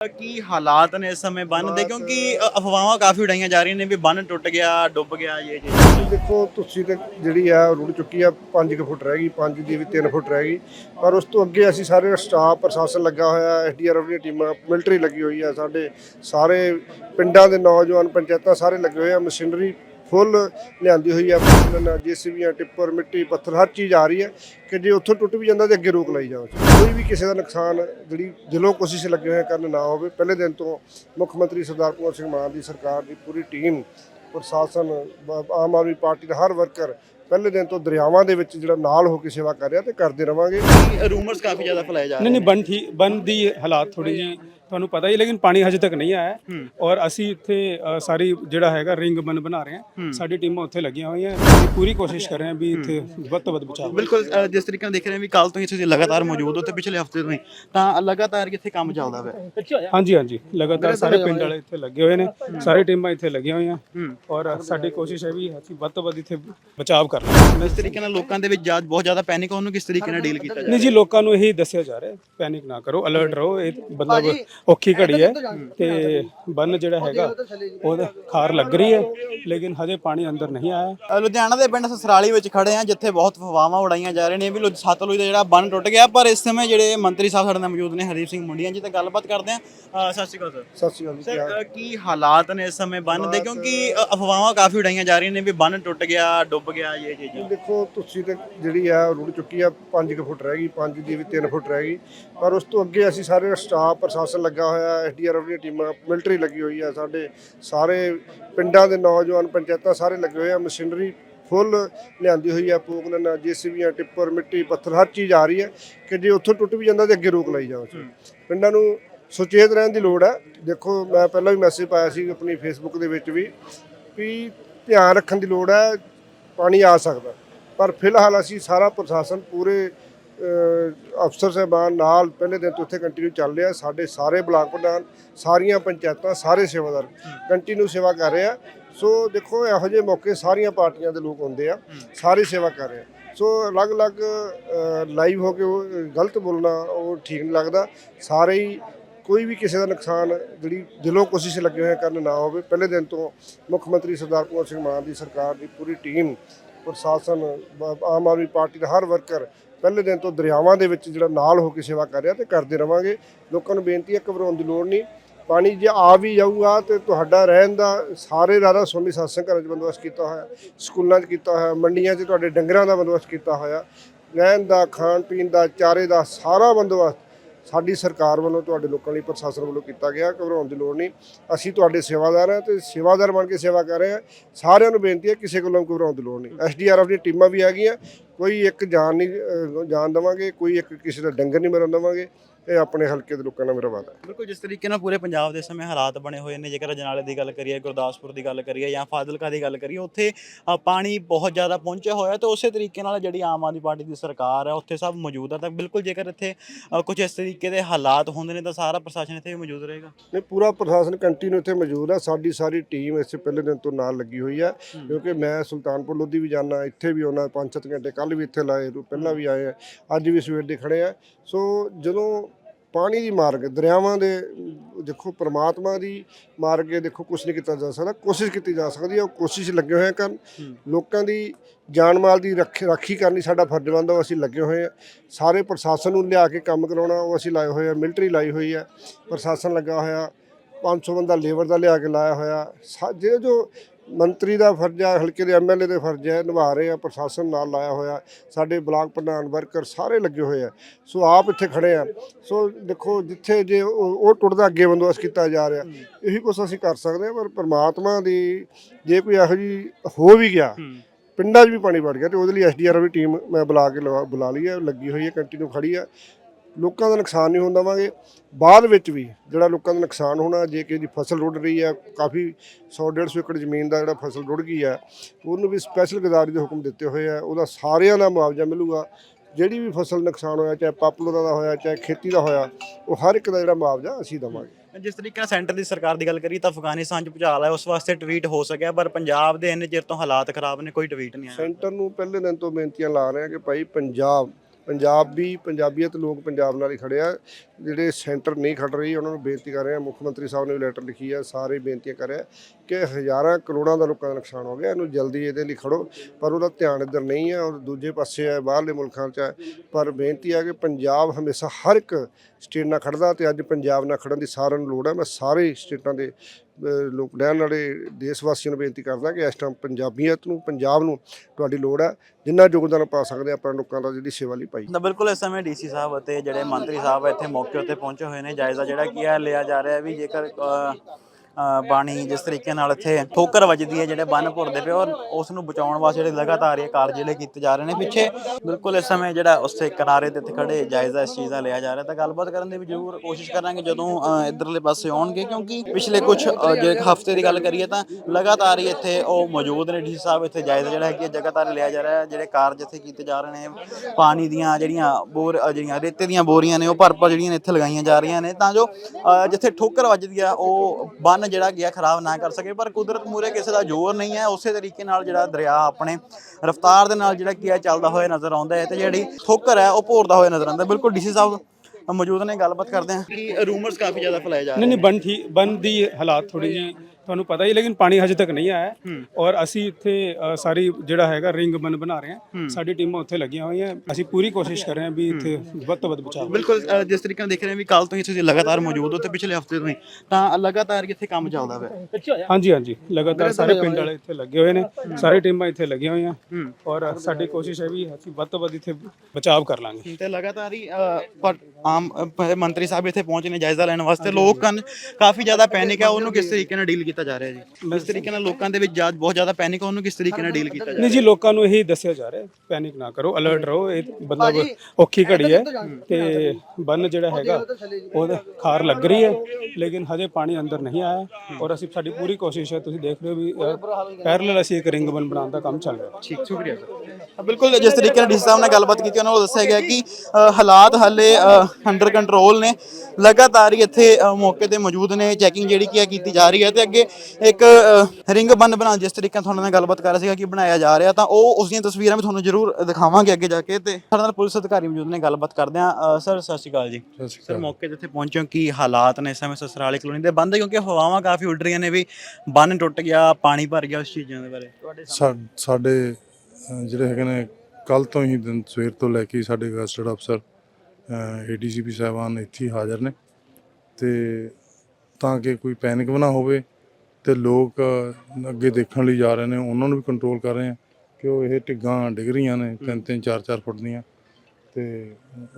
ਕੀ ਹਾਲਾਤ ਨੇ ਇਸ ਸਮੇਂ ਬੰਨ ਦੇ? ਕਿਉਂਕਿ ਅਫਵਾਹਾਂ ਕਾਫੀ ਉਡਾਈਆਂ ਜਾ ਰਹੀਆਂ ਨੇ ਵੀ ਬੰਨ ਟੁੱਟ ਗਿਆ ਡੁੱਬ ਗਿਆ ਇਹ ਜੀ। ਤੁਸੀਂ ਦੇਖੋ ਤੁਸੀਂ ਤੇ ਜਿਹੜੀ ਆ ਰੁੜ ਚੁੱਕੀ ਆ 5 ਫੁੱਟ ਰਹਿ ਗਈ 5 ਦੀ ਵੀ 3 ਫੁੱਟ ਰਹਿ ਗਈ। ਪਰ ਉਸ ਤੋਂ ਅੱਗੇ ਅਸੀਂ ਸਾਰੇ ਸਟਾਫ ਪ੍ਰਸ਼ਾਸਨ ਲੱਗਾ ਹੋਇਆ ਐਸਡੀਆਰਐਫ ਦੀਆਂ ਟੀਮਾਂ ਮਿਲਟਰੀ ਲੱਗੀ ਹੋਈ ਆ ਸਾਡੇ ਸਾਰੇ ਪਿੰਡਾਂ ਦੇ ਨੌਜਵਾਨ ਪੰਚਾਇਤਾਂ ਸਾਰੇ ਲੱਗੇ ਹੋਏ ਆ ਮਸ਼ੀਨਰੀ ਫੁੱਲ ਲਿਆਂਦੀ ਹੋਈ ਆ ਫੁੱਲ ਜੀਸੀਬੀਆਂ ਟਿੱਪਰ ਮਿੱਟੀ ਪੱਥਰ ਹਰ ਚੀਜ਼ ਆ ਰਹੀ ਹੈ ਕਿ ਜੇ ਉੱਥੋਂ ਟੁੱਟ ਵੀ ਜਾਂਦਾ ਤੇ ਅੱਗੇ ਰੋਕ ਲਈ ਜਾਓ ਕੋਈ ਵੀ ਕਿਸੇ ਦਾ ਨੁਕਸਾਨ ਜਿਹੜੀ ਦਿਲੋਂ ਕੋਸ਼ਿਸ਼ ਲੱਗੇ ਹੋਏ ਕਰਨ ਨਾ ਹੋਵੇ ਪਹਿਲੇ ਦਿਨ ਤੋਂ ਮੁੱਖ ਮੰਤਰੀ ਸਰਦਾਰ ਭਗਵੰਤ ਸਿੰਘ ਮਾਨ ਦੀ ਸਰਕਾਰ ਦੀ ਪੂਰੀ ਟੀਮ ਪ੍ਰਸ਼ਾਸਨ ਆਮ ਆਦਮੀ ਪਾਰਟੀ ਦਾ ਹਰ ਵਰਕਰ ਪਹਿਲੇ ਦਿਨ ਤੋਂ ਦਰਿਆਵਾਂ ਦੇ ਵਿੱਚ ਜਿਹੜਾ ਨਾਲ ਹੋ ਕੇ ਸੇਵਾ ਕਰ ਰਿਹਾ ਤੇ ਕਰਦੇ ਰਵਾਂਗੇ। ਰੂਮਰਸ ਕਾਫੀ ਜ਼ਿਆਦਾ ਫੈਲਾਏ ਜਾ ਰਹੇ ਨਹੀਂ ਨਹੀਂ ਬਨ ਠੀਕ ਬਨ ਦੀ ਹਾਲਾਤ ਥੋੜੀ ਜੀ ਤੁਹਾਨੂੰ ਪਤਾ ਹੀ ਹੈ, ਲੇਕਿਨ ਪਾਣੀ ਹਜੇ ਤੱਕ ਨਹੀਂ ਆਇਆ ਹੈ। ਔਰ ਅਸੀਂ ਇੱਥੇ ਅ, ਸਾਰੀ ਜਿਹੜਾ ਹੈਗਾ ਰਿੰਗ ਬਨ ਬਣਾ ਰਹੇ ਹਾਂ। ਸਾਡੀ ਟੀਮਾਂ ਉੱਥੇ ਲੱਗੀਆਂ ਹੋਈਆਂ ਅਸੀਂ ਪੂਰੀ ਕੋਸ਼ਿਸ਼ ਕਰ ਰਹੇ ਹਾਂ ਵੀ ਇੱਥੇ ਵੱਧ ਤੋਂ ਵੱਧ ਹੋਵੇ। ਬਿਲਕੁਲ ਅ, ਜਿਸ ਤਰੀਕੇ ਨਾਲ ਦੇਖ ਰਹੇ ਹਾਂ ਵੀ ਕੱਲ ਤੋਂ ਹੀ ਤੁਸੀਂ ਲਗਾਤਾਰ ਮੌਜੂਦ ਹੋ ਤੇ ਪਿਛਲੇ ਹਫ਼ਤੇ ਤੋਂ ਹੀ। ਤਾਂ ਲਗਾਤਾਰ ਕਿੱਥੇ ਕੰਮ ਚੱਲਦਾ ਪਿਆ। ਹਾਂਜੀ ਹਾਂਜੀ। ਲਗਾਤਾਰ ਸਾਰੇ ਪਿੰਡ ਵਾਲੇ ਇੱਥੇ ਲੱਗੇ ਹੋਏ ਨੇ। ਸਾਰੀ ਟੀਮਾਂ ਇੱਥੇ ਲੱਗੀਆਂ ਹੋਈਆਂ। ਔਰ ਸਾਡੀ ਕੋਸ਼ਿਸ਼ ਹੈ ਵੀ ਅਸੀਂ ਵੱਧ ਤੋਂ ਵੱਧ ਇੱਥੇ ਬਚਾਅ ਕਰਨਾ ਇਸ ਤਰੀਕੇ ਨਾਲ ਲੋਕਾਂ ਦੇ ਵਿੱਚ ਜਾ ਬਹੁਤ ਜ਼ਿਆਦਾ ਪੈਨਿਕ ਉਹਨੂੰ ਕਿਸ ਤਰੀਕੇ ਨਾਲ ਡੀਲ ਕੀਤਾ ਜਾਵੇ ਨਹੀਂ ਜੀ ਲੋਕਾਂ ਨੂੰ ਇਹੀ ਦੱਸਿਆ ਜਾ ਰਿਹਾ ਪੈਨਿਕ ਨਾ ਕਰੋ ਅਲਰਟ ਰਹੋ ਇਹ ਮਤਲਬ ਔਖੀ ਘੜੀ ਹੈ ਤੇ ਬੰਨ ਜਿਹੜਾ ਹੈਗਾ ਉਹਦੇ ਖਾਰ ਲੱਗ ਰਹੀ ਹੈ ਲੇਕਿਨ ਹਜੇ ਪਾਣੀ ਅੰਦਰ ਨਹੀਂ ਆਇਆ। ਲੁਧਿਆਣਾ ਦੇ ਪਿੰਡ ਸਸਰਾਲੀ ਵਿੱਚ ਖੜੇ ਆ ਜਿੱਥੇ ਬਹੁਤ ਫਵਾਵਾਂ ਉਡਾਈਆਂ ਜਾ ਰਹੀਆਂ ਨੇ। ਵੀ ਲੁ- ਸਤਲੁਜ ਦਾ ਜਿਹੜਾ ਬੰਨ ਟੁੱਟ ਗਿਆ ਪਰ ਇਸ ਸਮੇਂ ਜਿਹੜੇ ਮੰਤਰੀ ਸਾਹਿਬ ਸਾਡੇ ਨਾਲ ਮੌਜੂਦ ਨੇ ਹਰੀਪ ਸਿੰਘ ਮੁੰਡੀਆਂ ਜੀ ਤੇ ਗੱਲਬਾਤ ਕਰਦੇ ਆ ਸਤਿ ਸ਼੍ਰੀ ਅਕਾਲ ਸਰ। ਸਤਿ ਸ਼੍ਰੀ ਅਕਾਲ ਸਰ ਕੀ ਹਾਲਾਤ ਨੇ ਇਸ ਸਮੇਂ ਬੰਨ ਦੇ? ਕਿਉਂਕਿ ਅਫਵਾਹਾਂ ਕਾਫੀ ਉਡਾਈਆਂ ਜਾ ਰਹੀਆਂ ਨੇ ਵੀ ਬੰਨ ਟੁੱਟ ਗਿਆ ਡੁੱਬ ਗਿਆ ਇਹ ਜੀ ਜੀ ਦੇਖੋ ਤੁਸੀਂ ਤੇ ਜਿਹੜੀ ਆ ਰੁੜ ਚੁੱਕੀ ਆ 5 ਫੁੱਟ ਰਹਿ ਗਈ 5 ਦੀ ਵੀ 3 ਫੁੱਟ ਰਹਿ ਗਈ। ਪਰ ਉਸ ਤੋਂ ਅੱਗੇ ਅਸੀਂ ਸਾਰੇ ਸਟਾਫ ਪ੍ਰਸ਼ਾਸਨ ਲੱਗਾ ਹੋਇਆ ਐਸਡੀਆਰਐਫ ਦੀਆਂ ਟੀਮਾਂ ਮਿਲਟਰੀ ਲੱਗੀ ਹੋਈ ਆ ਸਾਡੇ ਸਾਰੇ ਪਿੰਡਾਂ ਦੇ ਨੌਜਵਾਨ ਪੰਚਾਇਤਾਂ ਸਾਰੇ ਲੱਗੇ ਹੋਏ ਆ ਮਸ਼ੀਨਰੀ ਫੁੱਲ ਲਿਆਂਦੀ ਹੋਈ ਆ ਪੋਕਲਨ ਜੀਸੀਬੀਆਂ ਟਿੱਪਰ ਮਿੱਟੀ ਪੱਥਰ ਹਰ ਚੀਜ਼ ਆ ਰਹੀ ਹੈ ਕਿ ਜੇ ਉੱਥੋਂ ਟੁੱਟ ਵੀ ਜਾਂਦਾ ਤੇ ਅੱਗੇ ਰੋਕ ਲਈ ਜਾਓ ਪਿੰਡਾਂ ਨੂੰ ਸੁਚੇਤ ਰਹਿਣ ਦੀ ਲੋੜ ਹੈ। ਦੇਖੋ ਮੈਂ ਪਹਿਲਾਂ ਵੀ ਮੈਸੇਜ ਪਾਇਆ ਸੀ ਆਪਣੀ ਫੇਸਬੁੱਕ ਦੇ ਵਿੱਚ ਵੀ ਵੀ ਧਿਆਨ ਰੱਖਣ ਦੀ ਲੋੜ ਹੈ ਪਾਣੀ ਆ ਸਕਦਾ। ਪਰ ਫਿਲਹਾਲ ਅਸੀਂ ਸਾਰਾ ਪ੍ਰਸ਼ਾਸਨ ਪੂਰੇ ਅਫਸਰ ਸਾਹਿਬਾਨ ਨਾਲ ਪਹਿਲੇ ਦਿਨ ਤੋਂ ਉੱਥੇ ਕੰਟੀਨਿਊ ਚੱਲ ਰਿਹਾ। ਸਾਡੇ ਸਾਰੇ ਬਲਾਕ ਪ੍ਰਧਾਨ, ਸਾਰੀਆਂ ਪੰਚਾਇਤਾਂ, ਸਾਰੇ ਸੇਵਾਦਾਰ ਕੰਟੀਨਿਊ ਸੇਵਾ ਕਰ ਰਹੇ ਆ। ਸੋ ਦੇਖੋ, ਇਹੋ ਜਿਹੇ ਮੌਕੇ ਸਾਰੀਆਂ ਪਾਰਟੀਆਂ ਦੇ ਲੋਕ ਹੁੰਦੇ ਆ, ਸਾਰੇ ਸੇਵਾ ਕਰ ਰਹੇ ਆ। ਸੋ ਅਲੱਗ-ਅਲੱਗ ਲਾਈਵ ਹੋ ਕੇ ਉਹ ਗਲਤ ਬੋਲਣਾ, ਉਹ ਠੀਕ ਨਹੀਂ ਲੱਗਦਾ। ਸਾਰੇ ਹੀ ਕੋਈ ਵੀ ਕਿਸੇ ਦਾ ਨੁਕਸਾਨ ਜਿਹੜੀ ਦਿਲੋਂ ਕੋਸ਼ਿਸ਼ ਲੱਗੇ ਹੋਏ ਕਰਨ ਨਾ ਹੋਵੇ, ਪਹਿਲੇ ਦਿਨ ਤੋਂ ਮੁੱਖ ਮੰਤਰੀ ਸਰਦਾਰ ਭਗਵੰਤ ਸਿੰਘ ਮਾਨ ਦੀ ਸਰਕਾਰ ਦੀ ਪੂਰੀ ਟੀਮ ਪ੍ਰਸ਼ਾਸਨ ਆਮ ਆਦਮੀ ਪਾਰਟੀ ਦਾ ਹਰ ਵਰਕਰ ਪਹਿਲੇ ਦਿਨ ਤੋਂ ਦਰਿਆਵਾਂ ਦੇ ਵਿੱਚ ਜਿਹੜਾ ਨਾਲ ਹੋ ਕੇ ਸੇਵਾ ਕਰ ਰਿਹਾ ਤੇ ਕਰਦੇ ਰਵਾਂਗੇ। ਲੋਕਾਂ ਨੂੰ ਬੇਨਤੀ ਹੈ, ਘਬਰਾਉਣ ਦੀ ਲੋੜ ਨਹੀਂ। ਪਾਣੀ ਜੇ ਆ ਵੀ ਜਾਊਗਾ ਤੇ ਤੁਹਾਡਾ ਰਹਿਣ ਦਾ ਸਾਰੇ ਰਾਦਾ ਸੋਨੀ ਸਾਸਨ ਘਰਾਂ 'ਚ ਬੰਦੋਬਸਤ ਕੀਤਾ ਹੋਇਆ, ਸਕੂਲਾਂ 'ਚ ਕੀਤਾ ਹੋਇਆ, ਮੰਡੀਆਂ 'ਚ ਤੁਹਾਡੇ ਡੰਗਰਾਂ ਦਾ ਬੰਦੋਬਸਤ ਕੀਤਾ ਹੋਇਆ। ਰਹਿਣ ਦਾ, ਖਾਣ ਪੀਣ ਦਾ, ਚਾਰੇ ਦਾ ਸਾਰਾ ਬੰਦੋਬਸਤ ਸਾਡੀ ਸਰਕਾਰ ਵੱਲੋਂ ਤੁਹਾਡੇ ਲੋਕਾਂ ਲਈ, ਪ੍ਰਸ਼ਾਸਨ ਵੱਲੋਂ ਕੀਤਾ ਗਿਆ, ਘਬਰਾਉਣ ਦੀ ਲੋੜ ਨਹੀਂ। ਅਸੀਂ ਤੁਹਾਡੇ ਸੇਵਾਦਾਰ ਹਾਂ ਤੇ ਸੇਵਾਦਾਰ ਬਣ ਕੇ ਸੇਵਾ ਕਰ ਰਹੇ ਹਾਂ। ਸਾਰਿਆਂ ਨੂੰ ਬੇਨਤੀ ਹੈ, ਕਿਸੇ ਕੋਲੋਂ ਘਬਰਾਉਣ ਦੀ ਲੋੜ ਨਹੀਂ। ਐਸਡੀਆਰਐਫ ਦੀਆਂ ਟੀਮਾਂ ਵੀ ਹੈਗੀਆਂ ਕੋਈ ਇੱਕ ਜਾਨ ਨਹੀਂ ਜਾਨ ਦੇਵਾਂਗੇ ਕੋਈ ਇੱਕ ਕਿਸੇ ਦਾ ਡੰਗਰ ਨਹੀਂ ਮਰਨ ਦੇਵਾਂਗੇ ਇਹ ਆਪਣੇ ਹਲਕੇ ਦੇ ਲੋਕਾਂ ਨਾਲ ਮੇਰਾ ਵਾਅਦਾ ਹੈ। ਬਿਲਕੁਲ ਜਿਸ ਤਰੀਕੇ ਨਾਲ ਪੂਰੇ ਪੰਜਾਬ ਦੇ ਸਮੇਂ ਹਾਲਾਤ ਬਣੇ ਹੋਏ ਨੇ ਜੇਕਰ ਜਨਾਲੇ ਦੀ ਗੱਲ ਕਰੀਏ ਗੁਰਦਾਸਪੁਰ ਦੀ ਗੱਲ ਕਰੀਏ ਜਾਂ ਫਾਜ਼ਿਲਕਾ ਦੀ ਗੱਲ ਕਰੀਏ ਉੱਥੇ ਪਾਣੀ ਬਹੁਤ ਜ਼ਿਆਦਾ ਪਹੁੰਚਿਆ ਹੋਇਆ ਤੇ ਉਸੇ ਤਰੀਕੇ ਨਾਲ ਜਿਹੜੀ ਆਮ ਆਦਮੀ ਪਾਰਟੀ ਦੀ ਸਰਕਾਰ ਹੈ ਉੱਥੇ ਸਭ ਮੌਜੂਦ ਹੈ। ਤਾਂ ਬਿਲਕੁਲ ਜੇਕਰ ਇੱਥੇ ਕੁਝ ਇਸ ਤਰੀਕੇ ਦੇ ਹਾਲਾਤ ਹੁੰਦੇ ਨੇ ਤਾਂ ਸਾਰਾ ਪ੍ਰਸ਼ਾਸਨ ਇੱਥੇ ਵੀ ਮੌਜੂਦ ਰਹੇਗਾ। ਨਹੀਂ ਪੂਰਾ ਪ੍ਰਸ਼ਾਸਨ ਕੰਟੀਨਿਊ ਇੱਥੇ ਮੌਜੂਦ ਹੈ। ਸਾਡੀ ਸਾਰੀ ਟੀਮ ਇਸੇ ਪਹਿਲੇ ਦਿਨ ਤੋਂ ਨਾਲ ਲੱਗੀ ਹੋਈ ਹੈ ਕਿਉਂਕਿ ਮੈਂ ਸੁਲਤਾਨਪੁਰ ਲੋਧੀ ਵੀ ਜਾਣਾ ਇੱਥੇ ਵੀ ਪੰਜ ਸੱਤ ਘੰਟੇ ਕੱਲ ਵੀ ਇੱਥੇ ਲਾਏ ਪਹਿਲਾਂ ਵੀ ਆਏ ਆ ਅੱਜ ਵੀ ਸਵੇਰ ਦੇ ਖੜੇ ਆ। ਸੋ ਜਦੋਂ ਪਾਣੀ ਦੀ ਮਾਰਗ ਦਰਿਆਵਾਂ ਦੇ ਦੇਖੋ ਪ੍ਰਮਾਤਮਾ ਦੀ ਮਾਰਗ ਹੈ ਦੇਖੋ ਕੁਝ ਨਹੀਂ ਕੀਤਾ ਜਾ ਸਕਦਾ ਕੋਸ਼ਿਸ਼ ਕੀਤੀ ਜਾ ਸਕਦੀ ਹੈ ਉਹ ਕੋਸ਼ਿਸ਼ ਲੱਗੇ ਹੋਏ ਕਰਨ। ਲੋਕਾਂ ਦੀ ਜਾਨ ਮਾਲ ਦੀ ਰੱਖ ਕਰਨੀ ਸਾਡਾ ਫਰਜ਼ ਬਣਦਾ ਉਹ ਅਸੀਂ ਲੱਗੇ ਹੋਏ ਆ। ਸਾਰੇ ਪ੍ਰਸ਼ਾਸਨ ਨੂੰ ਲਿਆ ਕੇ ਕੰਮ ਕਰਾਉਣਾ ਉਹ ਅਸੀਂ ਲਾਏ ਹੋਏ ਆ ਮਿਲਟਰੀ ਲਾਈ ਹੋਈ ਆ ਪ੍ਰਸ਼ਾਸਨ ਲੱਗਾ ਹੋਇਆ 500 ਬੰਦਾ ਲੇਬਰ ਦਾ ਲਿਆ ਕੇ ਲਾਇਆ ਹੋਇਆ। ਜਿਹੜੇ ਜੋ ਮੰਤਰੀ ਦਾ ਫਰਜ਼ ਹੈ ਹਲਕੇ ਦੇ ਐਮਐਲਏ ਦੇ ਫਰਜ਼ ਹੈ ਨਿਭਾ ਰਹੇ ਆ ਪ੍ਰਸ਼ਾਸਨ ਨਾਲ ਲਾਇਆ ਹੋਇਆ ਸਾਡੇ ਬਲਾਕ ਪ੍ਰਧਾਨ ਵਰਕਰ ਸਾਰੇ ਲੱਗੇ ਹੋਏ ਆ। ਸੋ ਆਪ ਇੱਥੇ ਖੜੇ ਆ। ਸੋ ਦੇਖੋ ਜਿੱਥੇ ਜੇ ਉਹ ਟੁੱਟਦਾ ਅੱਗੇ ਬੰਦੋਬਸਤ ਕੀਤਾ ਜਾ ਰਿਹਾ। ਇਹੀ ਕੁਛ ਅਸੀਂ ਕਰ ਸਕਦੇ ਹਾਂ ਪਰ ਪ੍ਰਮਾਤਮਾ ਦੀ ਜੇ ਕੋਈ ਇਹੋ ਜੀ ਹੋ ਵੀ ਗਿਆ ਪਿੰਡਾਂ 'ਚ ਵੀ ਪਾਣੀ ਵੜ ਗਿਆ ਤੇ ਉਹਦੇ ਲਈ ਐਸਡੀਆਰ ਦੀ ਟੀਮ ਮੈਂ ਬੁਲਾ ਕੇ ਬੁਲਾ ਲਈ ਹੈ ਲੱਗੀ ਹੋਈ ਹੈ ਕੰਟੀਨਿਊ ਖੜੀ ਹੈ ਲੋਕਾਂ ਦਾ ਨੁਕਸਾਨ ਨਹੀਂ ਹੋਣ ਦੇਵਾਂਗੇ। ਬਾਅਦ ਵਿੱਚ ਵੀ ਜਿਹੜਾ ਲੋਕਾਂ ਦਾ ਨੁਕਸਾਨ ਹੋਣਾ ਜੇ ਕਿਸੇ ਦੀ ਫਸਲ ਰੁੜ ਰਹੀ ਹੈ ਕਾਫੀ 100 150 ਏਕੜ ਜ਼ਮੀਨ ਦਾ ਜਿਹੜਾ ਫਸਲ ਰੁੜ ਗਈ ਹੈ ਉਹਨੂੰ ਵੀ ਸਪੈਸ਼ਲ ਗਦਾਰੀ ਦੇ ਹੁਕਮ ਦਿੱਤੇ ਹੋਏ ਆ ਉਹਦਾ ਸਾਰਿਆਂ ਦਾ ਮੁਆਵਜ਼ਾ ਮਿਲੂਗਾ। ਜਿਹੜੀ ਵੀ ਫਸਲ ਨੁਕਸਾਨ ਹੋਇਆ ਚਾਹੇ ਪਾਪੂਲਰ ਦਾ ਹੋਇਆ ਚਾਹੇ ਖੇਤੀ ਦਾ ਹੋਇਆ ਉਹ ਹਰ ਇੱਕ ਦਾ ਜਿਹੜਾ ਮੁਆਵਜ਼ਾ ਅਸੀਂ ਦੇਵਾਂਗੇ। ਜਿਸ ਤਰੀਕੇ ਨਾਲ ਸੈਂਟਰ ਦੀ ਸਰਕਾਰ ਦੀ ਗੱਲ ਕਰੀਏ ਤਾਂ ਅਫਗਾਨਿਸਤਾਨ ਚ ਭੁਚਾਲ ਹੈ ਉਸ ਵਾਸਤੇ ਟਵੀਟ ਹੋ ਸਕਿਆ ਪਰ ਪੰਜਾਬ ਦੇ ਇੰਨੇ ਚਿਰ ਤੋਂ ਹਾਲਾਤ ਖਰਾਬ ਨੇ ਕੋਈ ਟਵੀਟ ਨਹੀਂ ਆਇਆ। ਸੈਂਟਰ ਨੂੰ ਪਹਿਲੇ ਦਿਨ ਤੋਂ ਬੇਨਤੀਆਂ ਲਾ ਰਹੇ ਆ ਕਿ ਭਾਈ ਪੰਜਾਬ ਪੰਜਾਬ ਵੀ, ਪੰਜਾਬੀਅਤ ਲੋਕ ਪੰਜਾਬ ਨਾਲ ਹੀ ਖੜੇ ਆ। ਜਿਹੜੇ ਸੈਂਟਰ ਨਹੀਂ ਖੜ ਰਹੀ, ਉਹਨਾਂ ਨੂੰ ਬੇਨਤੀ ਕਰ ਰਹੇ ਆ ਮੁੱਖ ਮੰਤਰੀ ਸਾਹਿਬ ਨੇ ਵੀ ਲੈਟਰ ਲਿਖੀ ਆ, ਸਾਰੇ ਬੇਨਤੀਆਂ ਕਰ ਰਿਹਾ ਕਿ ਹਜ਼ਾਰਾਂ ਕਰੋੜਾਂ ਦਾ ਲੋਕਾਂ ਦਾ ਨੁਕਸਾਨ ਹੋ ਗਿਆ। ਇਹਨੂੰ ਜਲਦੀ ਇਹਦੇ ਲਈ ਖੜੋ, ਪਰ ਉਹਦਾ ਧਿਆਨ ਇੱਧਰ ਨਹੀਂ ਹੈ ਔਰ ਦੂਜੇ ਪਾਸੇ ਹੈ ਬਾਹਰਲੇ ਮੁਲਕਾਂ 'ਚ ਹੈ ਪਰ ਬੇਨਤੀ ਹੈ ਕਿ ਪੰਜਾਬ ਹਮੇਸ਼ਾ ਹਰ ਇੱਕ ਸਟੇਟ ਨਾਲ ਖੜਦਾ ਤੇ ਅੱਜ ਪੰਜਾਬ ਨਾਲ ਖੜਨ ਦੀ ਸਾਰਿਆਂ ਨੂੰ ਲੋੜ ਹੈ ਮੈਂ ਸਾਰੇ ਸਟੇਟਾਂ ਦੇ ਲੋਕ ਰਹਿਣ ਵਾਲੇ ਦੇਸ਼ ਵਾਸੀਆਂ ਨੂੰ ਬੇਨਤੀ ਕਰਦਾ ਕਿ ਇਸ ਟਾਈਮ ਪੰਜਾਬੀਅਤ ਨੂੰ, ਪੰਜਾਬ ਨੂੰ ਤੁਹਾਡੀ ਲੋੜ ਹੈ, ਜਿੰਨਾ ਯੋਗਦਾਨ ਪਾ ਸਕਦੇ ਆਪਾਂ ਲੋਕਾਂ ਦਾ ਜਿਹੜੀ ਸੇਵਾ ਲਈ ਪਾਈ ਤਾਂ ਬਿਲਕੁਲ ਇਸ ਸਮੇਂ ਡੀਸੀ ਸਾਹਿਬ ਅਤੇ ਜਿਹੜੇ ਮੰਤਰੀ ਸਾਹਿਬ ਇੱਥੇ ਮੌਕੇ ਉੱਤੇ ਪਹੁੰਚੇ ਹੋਏ ਨੇ, ਜਾਇਜ਼ਾ ਜਿਹੜਾ ਕੀ ਹੈ ਲਿਆ ਜਾ ਰਿਹਾ ਹੈ ਵੀ ਜੇਕਰ ਬਾਣੀ ਜਿਸ ਤਰੀਕੇ ਨਾਲ ਇੱਥੇ ਠੋਕਰ ਵੱਜਦੀ ਹੈ ਜਿਹੜੇ ਬੰਨ ਭੁਰਦੇ ਪਏ ਔਰ ਉਸ ਨੂੰ ਬਚਾਉਣ ਵਾਸਤੇ ਜਿਹੜੇ ਲਗਾਤਾਰ ਇਹ ਕਾਰਜ ਜਿਹੜੇ ਕੀਤੇ ਜਾ ਰਹੇ ਨੇ। ਪਿੱਛੇ ਬਿਲਕੁਲ ਇਸ ਸਮੇਂ ਜਿਹੜਾ ਉਸੇ ਕਿਨਾਰੇ ਤੇ ਇੱਥੇ ਖੜੇ ਜਾਇਜ਼ਾ ਇਸ ਚੀਜ਼ ਦਾ ਲਿਆ ਜਾ ਰਿਹਾ। ਤਾਂ ਗੱਲਬਾਤ ਕਰਨ ਦੀ ਵੀ ਜ਼ਰੂਰ ਕੋਸ਼ਿਸ਼ ਕਰਾਂਗੇ ਜਦੋਂ ਅ, ਇੱਧਰਲੇ ਪਾਸੇ ਆਉਣਗੇ ਕਿਉਂਕਿ ਪਿਛਲੇ ਕੁਝ ਜੇ ਹਫ਼ਤੇ ਦੀ ਗੱਲ ਕਰੀਏ ਤਾਂ ਲਗਾਤਾਰ ਹੀ ਇੱਥੇ ਉਹ ਮੌਜੂਦ ਨੇ। ਡੀ ਸਾਹਿਬ ਇੱਥੇ ਜਾਇਜ਼ਾ ਜਿਹੜਾ ਹੈ ਕਿ ਲਗਾਤਾਰ ਲਿਆ ਜਾ ਰਿਹਾ ਹੈ। ਜਿਹੜੇ ਕਾਰਜ ਇੱਥੇ ਕੀਤੇ ਜਾ ਰਹੇ ਨੇ ਪਾਣੀ ਦੀਆਂ ਜਿਹੜੀਆਂ ਬੋਰ ਜਿਹੜੀਆਂ ਰੇਤੇ ਦੀਆਂ ਬੋਰੀਆਂ ਨੇ ਉਹ ਭਰ ਭਰ ਜਿਹੜੀਆਂ ਨੇ ਇੱਥੇ ਲਗਾਈਆਂ ਜਾ ਰਹੀਆਂ ਨੇ। ਤਾਂ ਜੋ ਜਿੱਥੇ ਠੋਕਰ ਵੱਜਦੀ ਆ ਉਹ ਬੰਨ ਜਿਹੜਾ ਗਿਆ ਖਰਾਬ ਨਾ ਕਰ ਸਕੇ ਪਰ ਕੁਦਰਤ ਮੂਰੇ ਕਿਸੇ ਦਾ ਜ਼ੋਰ ਨਹੀਂ ਹੈ। ਉਸੇ ਤਰੀਕੇ ਨਾਲ ਜਿਹੜਾ ਦਰਿਆ ਆਪਣੇ ਰਫ਼ਤਾਰ ਦੇ ਨਾਲ ਜਿਹੜਾ ਕੀ ਹੈ ਚੱਲਦਾ ਹੋਇਆ ਨਜ਼ਰ ਆਉਂਦਾ ਹੈ ਤੇ ਜਿਹੜੀ ਠੋਕਰ ਹੈ ਉਹ ਭੋਰਦਾ ਹੋਇਆ ਨਜ਼ਰ ਆਉਂਦਾ। ਬਿਲਕੁਲ ਡੀਸੀ ਸਾਹਿਬ ਮੌਜੂਦ ਨੇ ਗੱਲਬਾਤ ਕਰਦੇ ਹਾਂ। ਕਿ ਰੂਮਰਸ ਕਾਫੀ ਜ਼ਿਆਦਾ ਫੈਲਾਏ ਜਾ ਰਹੇ ਨਹੀਂ ਨਹੀਂ ਬਨ ਠੀਕ ਬਨ ਦੀ ਹਾਲਾਤ ਥੋੜੀ ਜੀ ਤੁਹਾਨੂੰ ਪਤਾ ਹੀ ਲੇਕਿਨ ਪਾਣੀ ਹਜੇ ਤੱਕ ਨਹੀਂ ਆਇਆ ਹੈ। ਔਰ ਅਸੀਂ ਇੱਥੇ ਅ, ਸਾਰੀ ਜਿਹੜਾ ਹੈਗਾ ਰਿੰਗ ਬਨ ਬਣਾ ਰਹੇ ਹਾਂ। ਸਾਡੀ ਟੀਮਾਂ ਉੱਥੇ ਲੱਗੀਆਂ ਹੋਈਆਂ ਅਸੀਂ ਪੂਰੀ ਕੋਸ਼ਿਸ਼ ਕਰ ਰਹੇ ਹਾਂ ਵੀ ਇੱਥੇ ਵੱਧ ਤੋਂ ਵੱਧ। ਬਿਲਕੁਲ ਅ, ਜਿਸ ਤਰੀਕੇ ਨਾਲ ਦੇਖ ਰਹੇ ਹਾਂ ਵੀ ਕੱਲ ਤੋਂ ਹੀ ਤੁਸੀਂ ਲਗਾਤਾਰ ਮੌਜੂਦ ਹੋ ਤੇ ਪਿਛਲੇ ਹਫ਼ਤੇ ਤੋਂ ਹੀ। ਤਾਂ ਲਗਾਤਾਰ ਇੱਥੇ ਕੰਮ ਚੱਲਦਾ ਪਿਆ। ਹਾਂਜੀ ਹਾਂਜੀ। ਲਗਾਤਾਰ ਸਾਰੇ ਪਿੰਡ ਵਾਲੇ ਇੱਥੇ ਲੱਗੇ ਹੋਏ ਨੇ। ਸਾਰੀ ਟੀਮਾਂ ਇੱਥੇ ਲੱਗੀਆਂ ਹੋਈਆਂ। ਔਰ ਸਾਡੀ ਕੋਸ਼ਿਸ਼ ਹੈ ਵੀ ਅਸੀਂ ਵੱਧ ਤੋਂ ਵੱਧ ਇੱਥੇ ਬਚਾਅ ਕਰ ਲਾਂਗੇ। ਤੇ ਲਗਾਤਾਰ ਹੀ ਅ, ਪਰ ਆਮ ਅ, ਪ- ਮੰਤਰੀ ਸਾਹਿਬ ਇੱਥੇ ਪਹੁੰਚੇ ਨੇ ਜਾਇਜ਼ਾ ਲੈਣ ਵਾਸਤੇ। ਲੋਕਾਂ ਨੂੰ ਕਾਫੀ ਜ਼ਿਆਦਾ ਪੈਨਿਕ ਹੈ। ਉਹਨੂੰ ਕਿਸ ਤਰੀਕੇ ਨਾਲ ਡੀਲ ਕੀਤਾ ਜਾ ਰਿਹਾ ਜੀ? ਇਸ ਤਰੀਕੇ ਨਾਲ ਲੋਕਾਂ ਦੇ ਵਿੱਚ ਜਾ- ਬਹੁਤ ਜ਼ਿਆਦਾ ਪੈਨਿਕ ਉਹਨੂੰ ਕਿਸ ਤਰੀਕੇ ਨਾਲ ਡੀਲ ਕੀਤਾ ਜਾ ਰਿਹਾ? ਨਹੀਂ ਜੀ ਲੋਕਾਂ ਨੂੰ ਇਹੀ ਦੱਸਿਆ ਜਾ ਰਿਹਾ ਪੈਨਿਕ ਨਾ ਕਰੋ ਅਲਰਟ ਰਹੋ ਇਹ ਮਤਲਬ ਔਖੀ ਘੜੀ ਹੈ ਤੇ ਬੰਨ ਜਿਹੜਾ ਹੈਗਾ ਉਹਦੇ ਖਾਰ ਲੱਗ ਰਹੀ ਹੈ ਲੇਕਿਨ ਹਜੇ ਪਾਣੀ ਅੰਦਰ ਨਹੀਂ ਆਇਆ ਔਰ ਅਸੀਂ ਸਾਡੀ ਪੂਰੀ ਕੋਸ਼ਿਸ਼ ਹੈ ਤੁਸੀਂ ਦੇਖ ਰਹੇ ਹੋ ਵੀ ਪੈਰਲਲ ਅਸੀਂ ਇੱਕ ਰਿੰਗ ਬਨ ਬਣਾਉਣ ਦਾ ਕੰਮ ਚੱਲ ਰਿਹਾ। ਹੈ ਠੀਕ ਸ਼ੁਕਰੀਆ ਸਰ। ਬਿਲਕੁਲ ਜਿਸ ਤਰੀਕੇ ਨਾਲ ਡੀ ਸਾਹਿਬ ਨਾਲ ਗੱਲਬਾਤ ਕੀਤੀ ਉਹਨਾਂ ਨੂੰ ਦੱਸਿਆ ਗਿਆ ਕਿ ਅ, ਹਾਲਾਤ ਹਾਲੇ ਅੰਡਰ ਕੰਟਰੋਲ ਨੇ। ਲਗਾਤਾਰ ਹੀ ਇੱਥੇ ਅ, ਮੌਕੇ ਤੇ ਮੌਜੂਦ ਨੇ ਚੈਕਿੰਗ ਜਿਹੜੀ ਕੀ ਹੈ ਕੀਤੀ ਜਾ ਰਹੀ ਹੈ ਤੇ ਅੱਗੇ ਇੱਕ ਰਿੰਗ ਬੰਨ ਬਣਾ ਜਿਸ ਤਰੀਕੇ ਨਾਲ ਤੁਹਾਡੇ ਨਾਲ ਗੱਲਬਾਤ ਕਰ ਰਿਹਾ ਸੀਗਾ ਕਿ ਬਣਾਇਆ ਜਾ ਰਿਹਾ ਤਾਂ ਉਹ ਉਸ ਦੀਆਂ ਤਸਵੀਰਾਂ ਵੀ ਤੁਹਾਨੂੰ ਜ਼ਰੂਰ ਦਿਖਾਵਾਂਗੇ ਅੱਗੇ ਜਾ ਕੇ ਤੇ ਸਾਡੇ ਨਾਲ ਪੁਲਿਸ ਅਧਿਕਾਰੀ ਮੌਜੂਦ ਨੇ ਗੱਲਬਾਤ ਕਰਦੇ ਆ ਸਰ ਸਤਿ ਸ਼੍ਰੀ ਅਕਾਲ ਜੀ। ਸਰ ਮੌਕੇ ਤੇ ਇੱਥੇ ਪਹੁੰਚੇ ਕੀ ਹਾਲਾਤ ਨੇ ਇਸ ਸਮੇਂ ਸਸਰਾਲੇ ਕਲੋਨੀ ਦੇ? ਬੰਦ ਕਿਉਂਕਿ ਹਵਾਵਾਂ ਕਾਫੀ ਉੱਡ ਰਹੀਆਂ ਨੇ ਵੀ ਬੰਨ ਟੁੱਟ ਗਿਆ ਪਾਣੀ ਭਰ ਗਿਆ ਉਸ ਚੀਜ਼ਾਂ ਦੇ ਬਾਰੇ। ਸਾਡੇ ਜਿਹੜੇ ਹੈਗੇ ਨੇ ਕੱਲ ਤੋਂ ਹੀ ਦਿਨ ਸਵੇਰ ਤੋਂ ਲੈ ਕੇ ਸਾਡੇ ਗਸਟਡ ਅਫਸਰ ਏਡੀਸੀਪੀ ਸਾਹਿਬਾਨ ਇੱਥੇ ਹਾਜ਼ਰ ਨੇ। ਤੇ ਤਾਂ ਕਿ ਕੋਈ ਪੈਨਿਕ ਨਾ ਹੋਵੇ ਤੇ ਲੋਕ ਅੱਗੇ ਦੇਖਣ ਲਈ ਜਾ ਰਹੇ ਨੇ ਉਹਨਾਂ ਨੂੰ ਵੀ ਕੰਟਰੋਲ ਕਰ ਰਹੇ ਆ ਕਿ ਉਹ ਇਹ ਢਿੱਗਾਂ ਡਿੱਗ ਰਹੀਆਂ ਨੇ ਤਿੰਨ ਤਿੰਨ ਚਾਰ ਚਾਰ ਫੁੱਟ ਦੀਆਂ। ਤੇ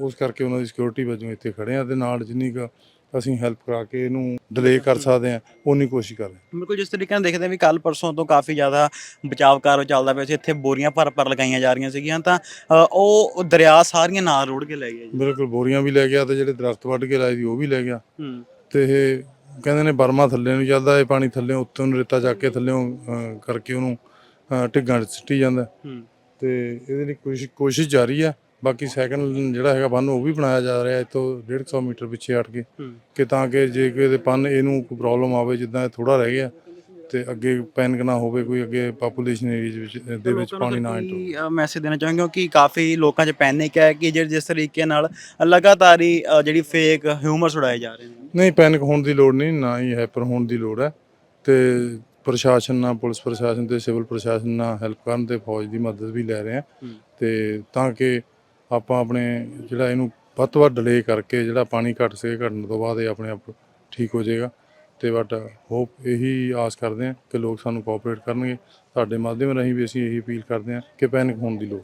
ਉਸ ਕਰਕੇ ਉਹਨਾਂ ਦੀ ਸਿਕਿਉਰਿਟੀ ਵਜੋਂ ਇੱਥੇ ਖੜੇ ਆ ਤੇ ਨਾਲ ਜਿੰਨੀ ਕੁ ਅਸੀਂ ਹੈਲਪ ਕਰਾ ਕੇ ਇਹਨੂੰ ਡਿਲੇ ਕਰ ਸਕਦੇ ਆ ਉਨੀ ਕੋਸ਼ਿਸ਼ ਕਰ ਰਹੇ ਹਾਂ। ਬਿਲਕੁਲ ਜਿਸ ਤਰੀਕੇ ਨਾਲ ਦੇਖਦੇ ਹਾਂ ਵੀ ਕੱਲ ਪਰਸੋਂ ਤੋਂ ਕਾਫੀ ਜ਼ਿਆਦਾ ਬਚਾਵ ਕਾਰਜ ਚੱਲਦਾ ਪਿਆ ਸੀ ਇੱਥੇ ਬੋਰੀਆਂ ਭਰ ਭਰ ਲਗਾਈਆਂ ਜਾ ਰਹੀਆਂ ਸੀਗੀਆਂ ਤਾਂ ਉਹ ਦਰਿਆ ਸਾਰੀਆਂ ਨਾਲ ਰੋੜ ਕੇ ਲੈ ਗਿਆ ਜੀ। ਬਿਲਕੁਲ ਬੋਰੀਆਂ ਵੀ ਲੈ ਗਿਆ ਤੇ ਜਿਹੜੇ ਦਰਖਤ ਵੱਢ ਕੇ ਲਾਏ ਸੀ ਉਹ ਵੀ ਲੈ ਗਿਆ। ਹੂੰ। ਤੇ ਇਹ ਕਹਿੰਦੇ ਨੇ ਬਰਮਾ ਥੱਲੇ ਨੂੰ ਚੱਲਦਾ ਇਹ ਪਾਣੀ ਥੱਲੇ ਉੱਤੋਂ ਨੂੰ ਰੇਤਾ ਚੱਕ ਕੇ ਥੱਲੇੋਂ ਕਰਕੇ ਉਹਨੂੰ ਢਿੱਗਾਂ 'ਚ ਸਿੱਟੀ ਜਾਂਦਾ। ਤੇ ਇਹਦੇ ਲਈ ਕੋਸ਼ਿਸ਼ ਕੋਸ਼ਿਸ਼ ਜਾਰੀ ਆ। ਬਾਕੀ ਸੈਕੰਡ ਜਿਹੜਾ ਹੈਗਾ ਬੰਨ ਉਹ ਵੀ ਬਣਾਇਆ ਜਾ ਰਿਹਾ ਇੱਥੋਂ 150 ਮੀਟਰ ਪਿੱਛੇ ਹਟ ਕੇ। ਕਿ ਤਾਂ ਕਿ ਜੇ ਕੋਈ ਦੇ ਪੰਨ ਇਹਨੂੰ ਕੋਈ ਪ੍ਰੋਬਲਮ ਆਵੇ ਜਿੱਦਾਂ ਇਹ ਥੋੜਾ ਰਹਿ ਗਿਆ ਤੇ ਅੱਗੇ ਪੈਨਿਕ ਨਾ ਹੋਵੇ ਕੋਈ ਅੱਗੇ ਪਾਪੂਲੇਸ਼ਨ ਏਰੀਆ ਵਿੱਚ ਦੇ ਵਿੱਚ ਪਾਣੀ ਨਾ ਐਂਟਰ ਮੈਸੇਜ ਦੇਣਾ ਚਾਹਾਂਗੇ ਕਿਉਂਕਿ ਕਾਫੀ ਲੋਕਾਂ 'ਚ ਪੈਨਿਕ ਹੈ ਕਿ ਜਿਹੜੇ ਜਿਸ ਤਰੀਕੇ ਨਾਲ ਲਗਾਤਾਰ ਹੀ ਜਿਹੜੀ ਫੇਕ ਹਿਊਮਰਸ ਉਡਾਏ ਜਾ ਰਹੇ ਨੇ? ਨਹੀਂ ਪੈਨਿਕ ਹੋਣ ਦੀ ਲੋੜ ਨਹੀਂ ਨਾ ਹੀ ਹਾਈਪਰ ਹੋਣ ਦੀ ਲੋੜ ਹੈ। ਤੇ ਪ੍ਰਸ਼ਾਸਨ ਨਾਲ ਪੁਲਿਸ ਪ੍ਰਸ਼ਾਸਨ ਤੇ ਸਿਵਲ ਪ੍ਰਸ਼ਾਸਨ ਨਾਲ ਹੈਲਪ ਕਰਨ ਤੇ ਫੌਜ ਦੀ ਮਦਦ ਵੀ ਲੈ ਰਹੇ ਆ। ਤੇ ਤਾਂ ਕਿ ਆਪਾਂ ਆਪਣੇ ਜਿਹੜਾ ਇਹਨੂੰ ਵੱਧ ਤੋਂ ਵੱਧ ਡਿਲੇ ਕਰਕੇ ਜਿਹੜਾ ਪਾਣੀ ਘਟ ਸਕੇ ਘਟਣ ਤੋਂ ਬਾਅਦ ਇਹ ਆਪਣੇ ਆਪ ਠੀਕ ਹੋ ਜਾਏਗਾ। ਤੇ ਬਟ ਹੋਪ ਇਹੀ ਆਸ ਕਰਦੇ ਆ ਕਿ ਲੋਕ ਸਾਨੂੰ ਕੋਆਪਰੇਟ ਕਰਨਗੇ। ਸਾਡੇ ਮਾਧਿਅਮ ਰਾਹੀਂ ਵੀ ਅਸੀਂ ਇਹੀ ਅਪੀਲ ਕਰਦੇ ਆ ਕਿ ਪੈਨਿਕ ਹੋਣ ਦੀ ਲੋੜ।